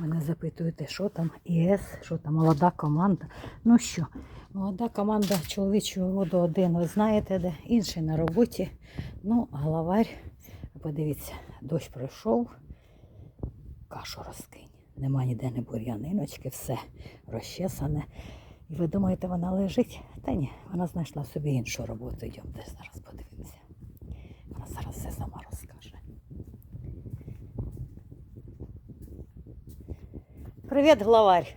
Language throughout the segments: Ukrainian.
Мене запитуєте, що там ІС, що там молода команда. Ну що, молода команда чоловічого роду один, ви знаєте, де інший на роботі. Ну, главарь, подивіться, дощ пройшов, кашу розкинь. Нема ніде не бур'яниночки, все розчесане. І ви думаєте, вона лежить? Та ні, вона знайшла собі іншу роботу. Йдемте зараз подивимося. Вона зараз все сама розкаже. Привіт, главарь.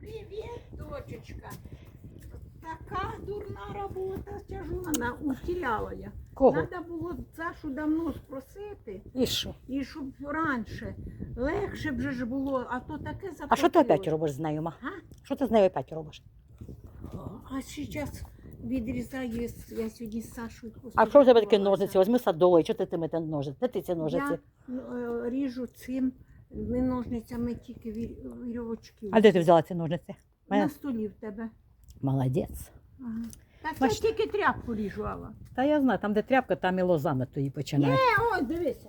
Привет, дочечка. Така дурна робота, скажу, вона утеряла я. Кого? Треба було Сашу давно спросити, І що? і щоб раніше легше б же ж було, а то таке заплатило. А що ти опять робиш з нею, ма? А? Що ти з нею опять робиш? А зараз відрізаю, я сьогодні з Сашою А що в тебе такі ножниці? Возьми садовий, що ти тими те ножниці? Де ти ці ножниці? Я е, ріжу цим ми ножницями тільки вірьовочки. А де ти взяла ці ножниці? На столі в тебе. Молодець. Ага. Так я тільки тряпку ріжувала. Та я знаю, там, де тряпка, там і лозами тої починають. Е, ось дивися.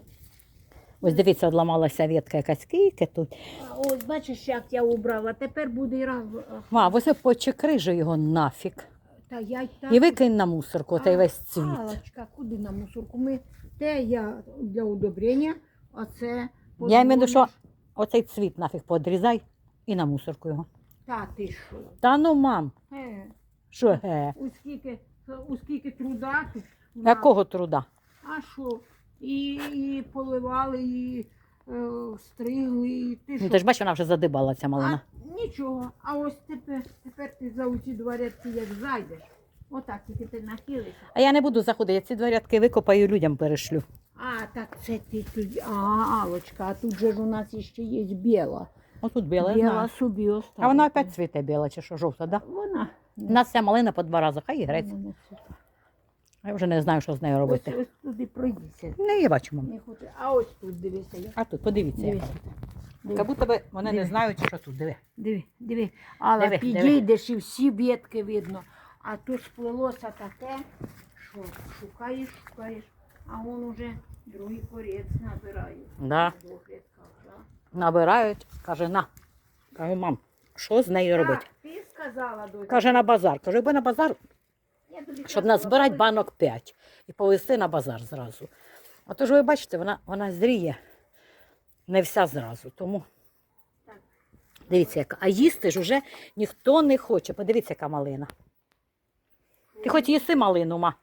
Ось дивіться, одламалася ветка якась кийки тут. А, Ось бачиш, як я убрала. Тепер буде і раз. Ма, ось почекрижи його нафіг. Та я й так. І викинь на мусорку той А, весь цвіт. Аллочка, куди на мусорку? Ми те я для удобрення, а це Я маю, що оцей цвіт нафіг подрізай і на мусорку його. Та ти що? Та ну, мам, Е, що ге? у скільки, у скільки труда тут. у нас. Якого труда? А що? І, і поливали, і е, стригли, і ти Ну ти ж бачиш, вона вже задибала ця малина. А, нічого. А ось тепер, тепер ти за усі два рядки як зайдеш. Отак, тільки ти нахилися. А я не буду заходити, я ці два рядки викопаю і людям перешлю. А, так це ти тут. А, Алочка, а тут же ж у нас ще є біла. Біла, я біла знаю. собі осталась. А вона опять цвіте біла чи що, жовта, да? Вона. У нас вся малина по два рази, хай і греться. Я вже не знаю, що з нею робити. ось туди пройдіться. Не, я бачу, мам. Не хоче. А ось тут дивися. я- А тут, подивіться. Дивись. Як будто би вони не знають, що тут, диви. Диви, диви. Але Диви, диви. підійдеш і всі бєтки видно. А тут сплелося таке, що шукаєш, шукаєш, а вон уже другий корець набирає. Да. Двох рядках, да. Набирають, каже, на. Кажу, мам, що з нею робити? Так, ти сказала, дочка. Каже, на базар. Кажу, якби на базар, Я тобі щоб казала, назбирати коли- банок 5 і повезти на базар зразу. А то ж ви бачите, вона, вона зріє не вся зразу. Тому Так. дивіться, яка. А їсти ж уже ніхто не хоче. Подивіться, яка малина. Ти хоч їси малину, ма,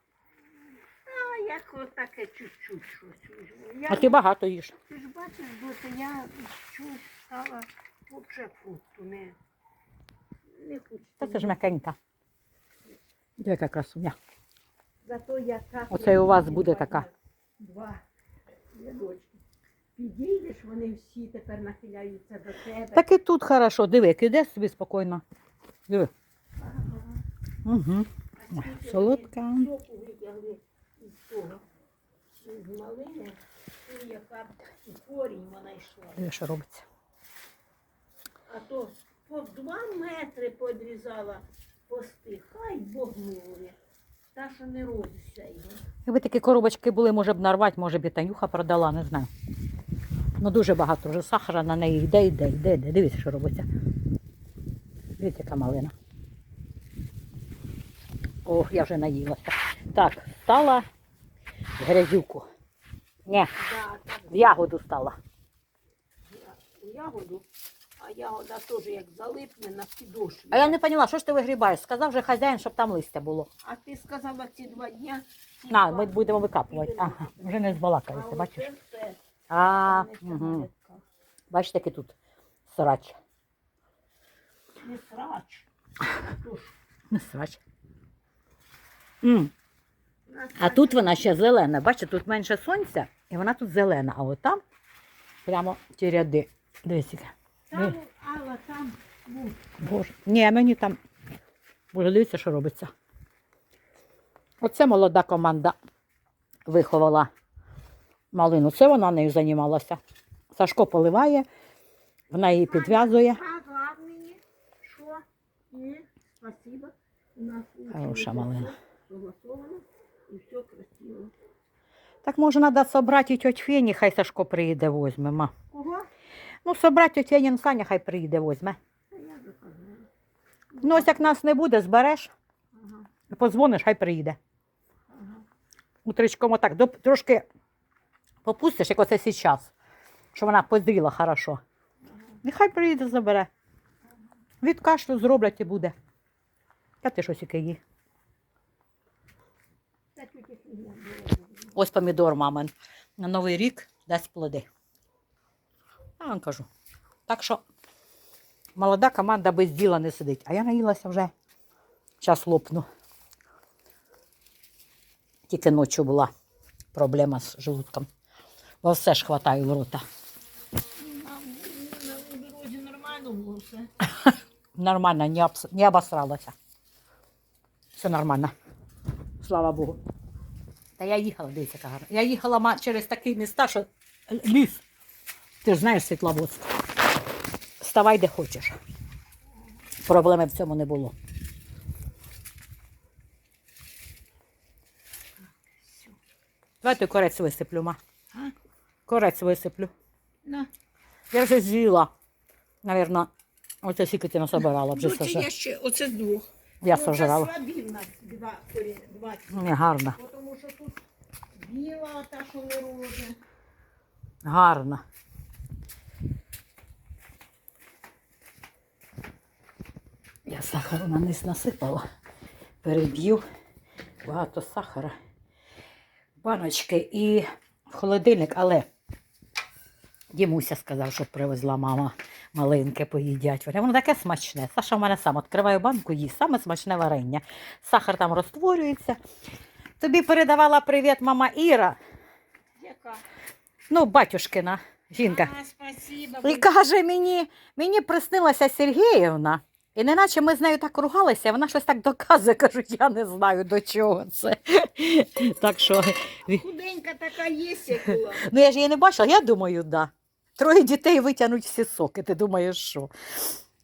таке чуть-чуть щось візьму. Я, а ти багато їш. Ти ж бачиш, доти, я чуть стала взагалі фрукту не, не хочу. Та це ж м'якенька. Диви, яка красуня. Зато яка Оце і у вас буде така. Два рядочки. Підійдеш, вони всі тепер нахиляються до тебе. Так і тут хорошо. Диви, іде собі спокійно. Диви. Ага. Угу. Солодка. соку витягли того, з малини, і яка корінь вона йшла. Що робиться. А то по два метри подрізала пости. Хай Бог милує. Та, що не родиться його. Якби такі коробочки були, може б нарвати, може б і Танюха продала, не знаю. Ну дуже багато вже сахара на неї йде, йде, йде, йде. Дивіться, що робиться. Дивіться, яка малина. Ох, я вже наїлася. Так, стала грязюку. Ні, в ягоду стала. у ягоду, а ягода теж як залипне на підошві. А я не поняла, що ж ти вигрібаєш? Сказав же хазяїн, щоб там листя було. А ти сказала ці два дня. ці На, два- ми будемо викапувати. Ага, вже не А бачиш? оце все А, угу. рядках. Бачите, який тут срач. Не срач. Тож, Не срач. М. А тут вона ще зелена. Бачите, тут менше сонця, і вона тут зелена. А от там прямо ті ряди. Дивіться. Там, Алла, там був. Боже. Ні, мені там. Боже, дивіться, що робиться. Оце молода команда виховала малину. Це вона нею займалася. Сашко поливає, вона її підв'язує. Хороша малина. І все красиво. Так може треба собрати тьоть Фені, хай Сашко приїде, возьме. ма. Кого? Ну, собрати тетянин Саня, хай приїде, возьме. Та я. Ну, ось як нас не буде, збереш, Ага, позвониш, хай приїде. ага. Утречком отак, доп- трошки попустиш, як оце зараз, щоб вона позріла хорошо. Нехай приїде, забере. Від кашлю зроблять і буде. Та ти щось яке їй. Та тільки хліб було. Ось помідор мамин. На Новий рік дасть плоди. Я вам кажу. Так що молода команда без діла не сидить. А я наїлася вже. Час лопну. Тільки ночі була проблема з желудком. Бо все ж хватаю в рота. Дорозі нормально було все. Нормально, не, обс... не обосралася. Все нормально. Слава Богу. Та я їхала, дивіться, яка гарна. Я їхала через такі міста, що ліс. Ти ж знаєш Світловодськ. Вставай де хочеш. Проблеми в цьому не було. Давайте корець висиплю, ма. А? Корець висиплю. На. Я вже з'їла. Навірно, оце скільки ти насобирала, вже Ну, це я ще, оце з двох. Корі- два. Ні, гарно, Тому що тут біла, та, що не роже. гарно. Я сахару на низ насипала. Переб'ю. Багато сахара. Баночки і в холодильник, але Дімуся сказав, що привезла мама малинки поїдять. Воно таке смачне. Саша в мене сам відкриває банку, їсть саме смачне варення. Сахар там розтворюється. Тобі передавала привіт мама Іра. Яка? Ну, батюшкина жінка. А, спасибо. І каже мені, мені приснилася Сергіївна. І неначе ми з нею так ругалися, вона щось так доказує, кажуть, я не знаю до чого це. Так що, Худенька така є, була. ну я ж її не бачила, я думаю, да. Троє дітей витягнуть всі соки, ти думаєш, що?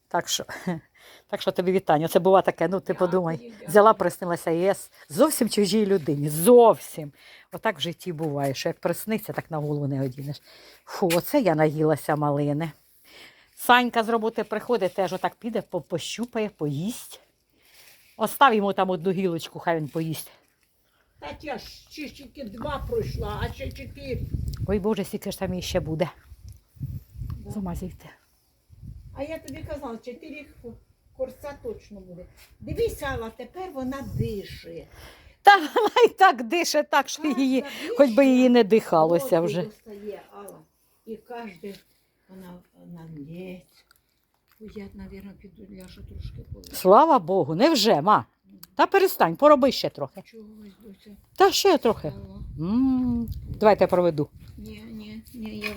Так що, так що тобі вітання. Це було таке, ну ти подумай, взяла, приснилася ЄС зовсім чужій людині, зовсім. Отак в житті буває, що як присниться, так на голову не одінеш. Фу, оце я наїлася малини. Санька з роботи приходить, теж отак піде, пощупає, поїсть. Остав йому там одну гілочку, хай він поїсть. Та я ж ще тільки два пройшла, а ще чотири. Ой Боже, скільки ж там іще буде. З ума зійти. А я тобі казала, чотири корця точно буде. Дивись, Алла, тепер вона дише. Та вона і так дише, так, що її, хоч би її не дихалося вже. достає, Алла. І кожен, вона налється. Я, мабуть, піду ляжу трошки полежу. Слава Богу, невже, ма? Та перестань, пороби ще трохи. Чогось, доця? Та ще трохи. Алла. м Давайте я проведу. Ні, ні, ні, я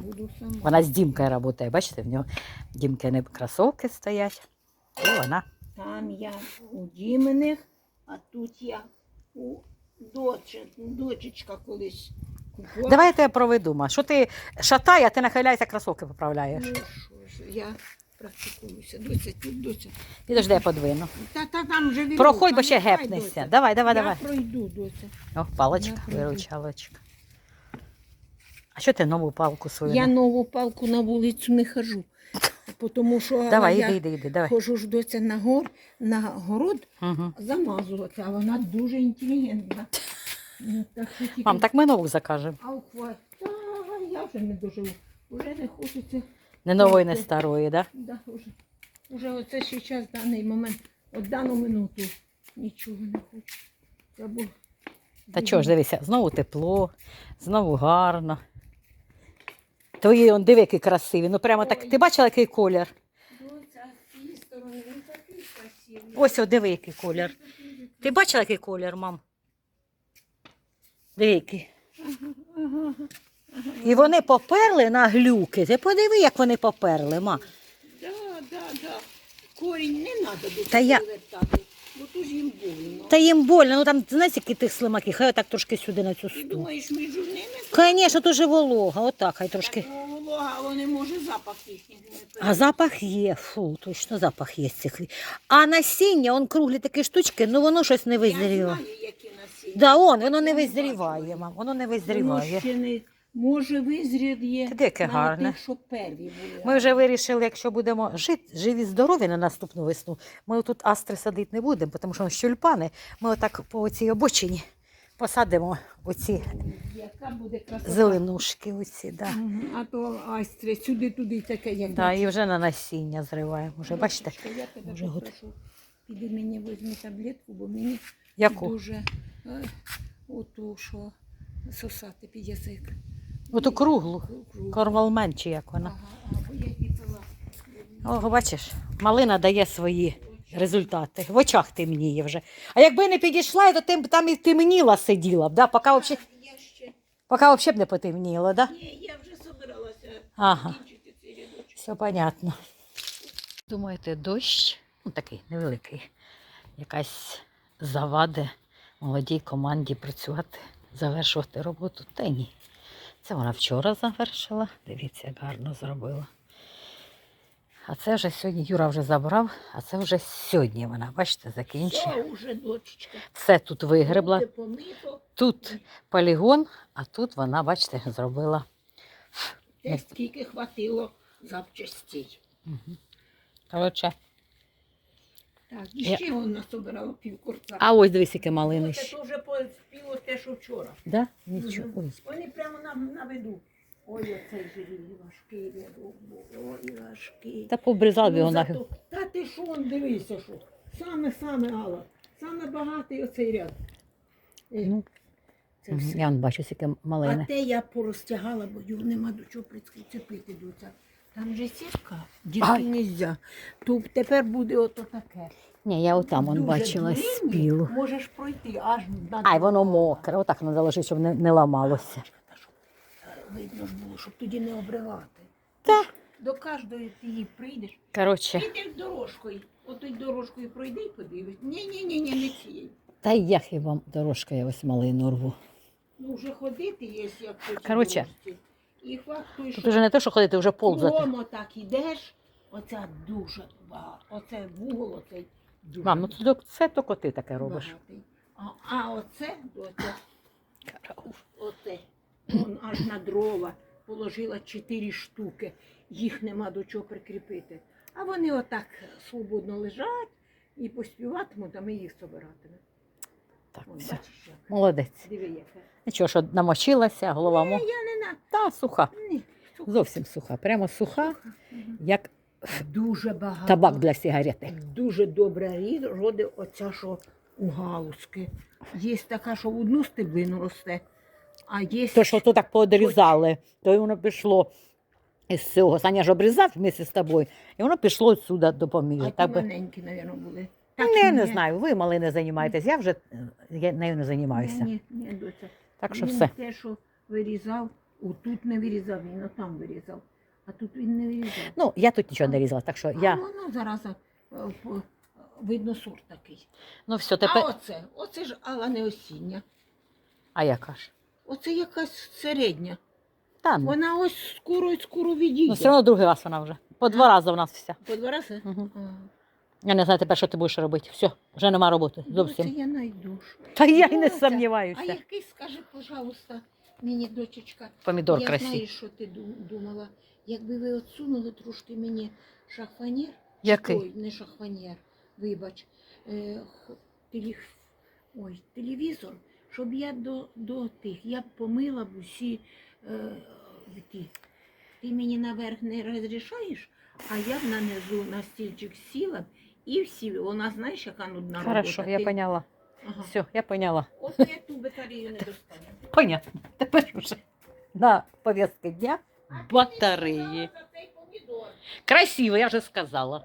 буду сама. Вона з Дімкою працює, бачите, в нього Дімкини кросовки стоять. І вона. Там я у Дімених, а тут я у дочі, дочечка колись купувала. Давайте я проведу, ма. Що ти шатай, а ти нахиляйся, кросовки поправляєш. Ну що ж, я практикуюся. Доця, тут доця. Підожди, я подвину. Та, та там вже Проходь, бо ще гепнешся. доця. Давай, давай, я давай. пройду, доця. О, Я пройду. виручалочка. А що ти нову палку свою? Я не- нову палку на вулицю не хожу. Тому що Давай, я іди, іди, іди, давай. хожу ж доця на, гор, на город Угу. замазувати, а вона дуже інтелігентна. Ну, Так, що тільки... Мам, так ми нову закажемо. А ухват, та я вже не доживу. Уже не хочеться. Не нової, не старої, так? Да? Да, уже, уже оце ще час, даний момент, от дану минуту нічого не хочу. Це був Та чого ж, дивися, знову тепло, знову гарно. Твої, он диви, які красиві. Ну прямо так. Ти бачила, який колір? Красивий. Ось, о, диви, який колір. Ти бачила, який колір, мам? Диви, який. І вони поперли на глюки. Ти подиви, як вони поперли, ма. Да, да, да. Корінь не треба до Та я- вертати, бо їм больно. Та їм больно, ну там, знаєш, які тих слимаків, хай отак трошки сюди на цю Ти сту. думаєш, між ними Звісно, то волога, отак, хай трошки. так волога, а вони може запах їхній не А запах є, фу, точно запах є з цих. А насіння, он круглі такі штучки, ну воно щось не Я визріває. знаю, які насіння. Да, он, воно не визріває, мам, воно не Воно визріває. ще не, Може, визрід є. Та яке на гарне. тих, що перві були. Ми вже вирішили, якщо будемо жити, живі, здорові на наступну весну, ми тут астри садити не будемо, тому що щульпани, ми отак по цій обочині посадимо оці Яка буде красота. зеленушки. Оці, да. Мгм. А то айстри, сюди, туди таке, як Да, і вже на насіння зриваємо. Вже, бачите, Дочечка, Я тебе вже попрошу, піди мені візьми таблетку, бо мені яку? дуже е, оту, що сосати під язик. Оту круглу, корвалмен чи як вона. О, бачиш, малина дає свої результати. В очах темніє вже. А якби не підійшла, то ти б там і темніла сиділа б, да? поки взагалі ще, поки взагалі б не потемніло, да? ні, я вже собиралася Ага. кінчити цей рядочок. Все понятно. Думаєте, дощ, ну такий невеликий, якась завади молодій команді працювати, завершувати роботу? Та ні. Це вона вчора завершила. Дивіться, як гарно зробила. А це вже сьогодні Юра вже забрав, а це вже сьогодні вона, бачите, закінчує. Все. Все тут вигребла. Тут полігон, а тут вона, бачите, зробила. Те, скільки хватило запчастей. Мгм. Коротше, Так, і Я- ще вона собирала півкурця. а ось дивись, яке малини. Це вже поспіло те, що вчора. Да? Нічого. Ось. Вони прямо на, на виду. Ой, оцей живий важкий рядок був. Ой, важкий. Та побризав Ну, його нафіг. Та ти що, он дивися, що. Саме саме Алла. Саме багатий оцей ряд. Е, Ну, це все. Я бачу, скільки А те я порозтягала, бо його нема до чого прицепити до це. Там же сітка, дітки Ай. не можна. То тепер буде ото таке. Ні, я отам Дуже бачила длинні, спілу. Можеш пройти аж на Ай, воно мокре, отак треба заложити, щоб не, не ламалося. Та, щоб, е, Видно ж було, щоб тоді не обривати. Та. До кожної ти її прийдеш. Коротше, Підеш дорожкою. Отою дорожкою пройди і подивись. Ні, ні, ні, ні, не цією. та й я хіба дорожка, я ось малину рву. Ну вже ходити є, як цій Коротше, дорожці. І факт той, Тут вже не те, що ходити, вже ползати. кругом отак ідеш, оця дуже багато. Оце вугол, оцей дуже Мам, ну це, це то коти таке робиш. багатий. А, а оце, оце, Караул. оце, он аж на дрова положила чотири штуки, їх нема до чого прикріпити. А вони отак свободно лежать і поспіватимуть, а ми їх собиратимемо. Так, все. бачиш, як? Молодець. Диви. Нічого, що намочилася, голова мо. Я не на. Та суха. Ні. Зовсім суха. Прямо суха, як Дуже багато. табак для сигарети. Дуже добре рі- родить оця, що у галузки. Є така, що в одну стеблину росте, а є То, що то так подрізали, то й воно пішло із цього. Саня ж обрізав вместе з тобою, і воно пішло сюди до а ті Так би... маленькі, мабуть, були. Не, не ні. знаю, ви малини займаєтесь, я вже е, я нею не займаюся. Ні, ні, ні, доця. Так що він все. те, що вирізав, отут не вирізав, він отам вирізав. А тут він не вирізав. Ну, я тут нічого не різала, так що А я. воно зараз е, по- видно сорт такий. Ну все, А тепер. оце, оце ж Алла не осіння. А яка ж? Оце якась середня. Та ну. Вона ось скоро скоро відійде. Ну, все одно другий раз вона вже. По два рази у нас вся. По два рази? Мгм. А. Я не знаю тепер, що ти будеш робити. Все, вже нема роботи. Доця, Зовсім. я найду. Та я й не Доця, А який, скажи, пожалуйста, мені, дочечка, Помідор я красивий. знаю, що ти ду- думала. Якби ви отсунули трошки мені шахванір, Який? Ой, не шахванір, вибач, е, х-. Ой, телевізор, щоб я до, до тих, я б помила б усі е, ті. Ти мені наверх не розрішаєш, а я б нанизу на стільчик сіла б і всі, вона знаєш, яка нудна Хорошо, я Ти- поняла. Ага. Все, я поняла. От я ту батарею не достану. Понятно. Тепер уже на повестке дня батареї. Красиво, я вже сказала.